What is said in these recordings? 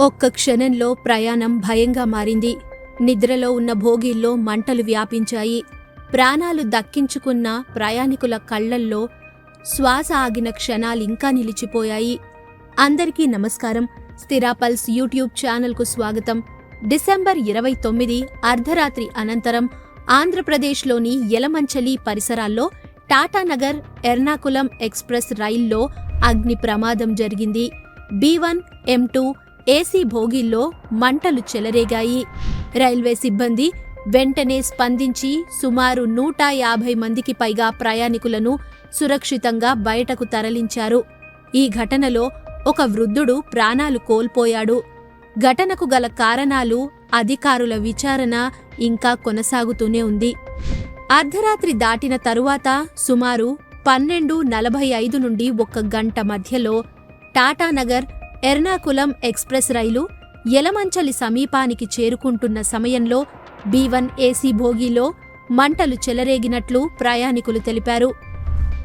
ఒక్క క్షణంలో ప్రయాణం భయంగా మారింది. నిద్రలో ఉన్న భోగిల్లో మంటలు వ్యాపించాయి. ప్రాణాలు దక్కించుకున్న ప్రయాణికుల కళ్ళల్లో శ్వాస ఆగిన క్షణాలింకా నిలిచిపోయాయి. అందరికీ నమస్కారం. స్థిరాపల్స్ యూట్యూబ్ ఛానల్కు స్వాగతం. డిసెంబర్ ఇరవై తొమ్మిది అర్ధరాత్రి అనంతరం ఆంధ్రప్రదేశ్లోని యలమంచలి పరిసరాల్లో టాటానగర్ ఎర్నాకులం ఎక్స్ప్రెస్ రైల్లో అగ్ని ప్రమాదం జరిగింది. B one M two AC భోగిల్లో మంటలు చెలరేగాయి. రైల్వే సిబ్బంది వెంటనే స్పందించి సుమారు నూట యాభై మందికి పైగా ప్రయాణికులను సురక్షితంగా బయటకు తరలించారు. ఈ ఘటనలో ఒక వృద్ధుడు ప్రాణాలు కోల్పోయాడు. ఘటనకు గల కారణాలు అధికారుల విచారణ ఇంకా కొనసాగుతూనే ఉంది. అర్ధరాత్రి దాటిన తరువాత సుమారు పన్నెండు నలభై ఐదు నుండి ఒక గంట మధ్యలో టాటానగర్ ఎర్నాకులం ఎక్స్ప్రెస్ రైలు యలమంచలి సమీపానికి చేరుకుంటున్న సమయంలో బి వన్ ఏసీ భోగిలో మంటలు చెలరేగినట్లు ప్రయాణికులు తెలిపారు.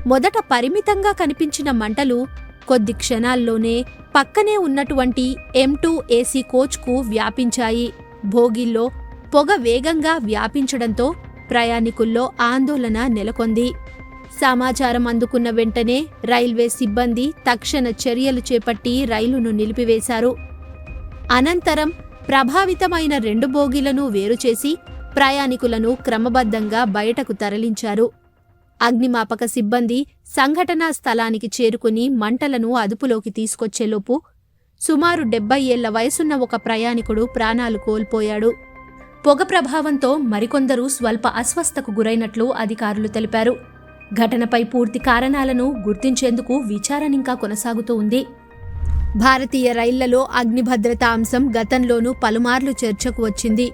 మొదట పరిమితంగా కనిపించిన మంటలు కొద్ది క్షణాల్లోనే పక్కనే ఉన్నటువంటి ఎం టూ ఏసీ కోచ్కు వ్యాపించాయి. భోగిల్లో పొగ వేగంగా వ్యాపించడంతో ప్రయాణికుల్లో ఆందోళన నెలకొంది. సమాచారం అందుకున్న వెంటనే రైల్వే సిబ్బంది తక్షణ చర్యలు చేపట్టి రైలును నిలిపివేశారు. అనంతరం ప్రభావితమైన రెండు బోగీలను వేరుచేసి ప్రయాణికులను క్రమబద్ధంగా బయటకు తరలించారు. అగ్నిమాపక సిబ్బంది సంఘటనా స్థలానికి చేరుకుని మంటలను అదుపులోకి తీసుకొచ్చేలోపు సుమారు డెబ్బై ఏళ్ళ వయసున్న ఒక ప్రయాణికుడు ప్రాణాలు కోల్పోయాడు. పొగ ప్రభావంతో మరికొందరు స్వల్ప అస్వస్థకు గురైనట్లు అధికారులు తెలిపారు. ఘటనపై పూర్తి కారణాలను గుర్తించేందుకు విచారణ ఇంకా కొనసాగుతూ ఉంది. భారతీయ రైళ్ళలో అగ్నిభద్రతా అంశం గతంలోనూ పలుమార్లు చర్చకు వచ్చింది.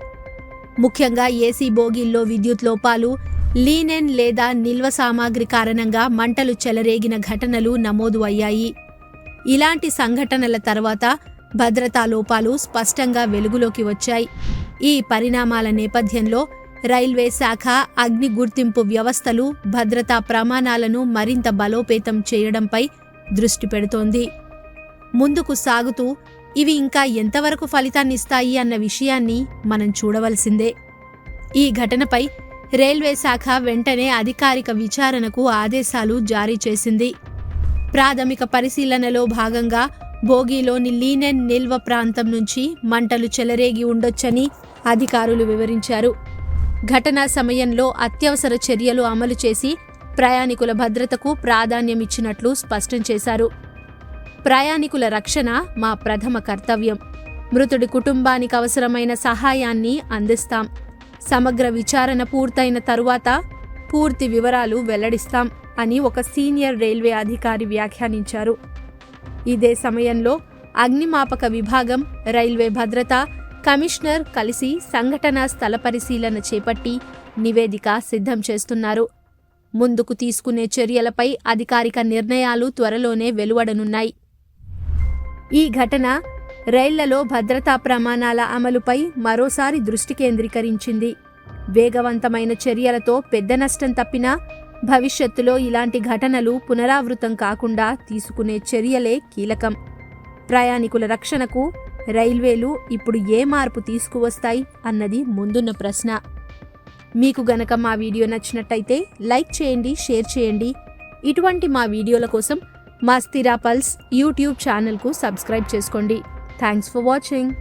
ముఖ్యంగా ఏసీ బోగీల్లో విద్యుత్ లోపాలు లీనెన్ లేదా నిల్వ సామాగ్రి కారణంగా మంటలు చెలరేగిన ఘటనలు నమోదు అయ్యాయి. ఇలాంటి సంఘటనల తర్వాత భద్రతా లోపాలు స్పష్టంగా వెలుగులోకి వచ్చాయి. ఈ పరిణామాల నేపథ్యంలో రైల్వే శాఖ అగ్ని గుర్తింపు వ్యవస్థలు భద్రతా ప్రమాణాలను మరింత బలోపేతం చేయడంపై దృష్టి పెడుతోంది. ముందుకు సాగుతూ ఇవి ఇంకా ఎంతవరకు ఫలితాన్నిస్తాయి అన్న విషయాన్ని మనం చూడవలసిందే. ఈ ఘటనపై రైల్వే శాఖ వెంటనే అధికారిక విచారణకు ఆదేశాలు జారీ చేసింది. ప్రాథమిక పరిశీలనలో భాగంగా బోగీలోని లీనెన్ నిల్వ ప్రాంతం నుంచి మంటలు చెలరేగి ఉండొచ్చని అధికారులు వివరించారు. ఘటనా సమయంలో అత్యవసర చర్యలు అమలు చేసి ప్రయాణికుల భద్రతకు ప్రాధాన్యమిచ్చినట్లు స్పష్టం చేశారు. ప్రయాణికుల రక్షణ మా ప్రథమ కర్తవ్యం. మృతుడి కుటుంబానికి అవసరమైన సహాయాన్ని అందిస్తాం. సమగ్ర విచారణ పూర్తయిన తరువాత పూర్తి వివరాలు వెల్లడిస్తాం అని ఒక సీనియర్ రైల్వే అధికారి వ్యాఖ్యానించారు. ఇదే సమయంలో అగ్నిమాపక విభాగం రైల్వే భద్రత కమిషనర్ కలిసి సంఘటనా స్థల పరిశీలన చేపట్టి నివేదిక సిద్ధం చేస్తున్నారు. ముందుకు తీసుకునే చర్యలపై అధికారిక నిర్ణయాలు త్వరలోనే వెలువడనున్నాయి. ఈ ఘటన రైళ్ళలో భద్రతా ప్రమాణాల అమలుపై మరోసారి దృష్టి కేంద్రీకరించింది. వేగవంతమైన చర్యలతో పెద్ద నష్టం తప్పినా భవిష్యత్తులో ఇలాంటి ఘటనలు పునరావృతం కాకుండా తీసుకునే చర్యలే కీలకం. ప్రయాణికుల రక్షణకు రైల్వేలు ఇప్పుడు ఏ మార్పు తీసుకువస్తాయి అన్నది ముందున్న ప్రశ్న. మీకు గనక మా వీడియో నచ్చినట్టయితే లైక్ చేయండి షేర్ చేయండి. ఇటువంటి మా వీడియోల కోసం మా స్థిరా పల్స్ యూట్యూబ్ ఛానల్కు సబ్స్క్రైబ్ చేసుకోండి. Thanks for watching.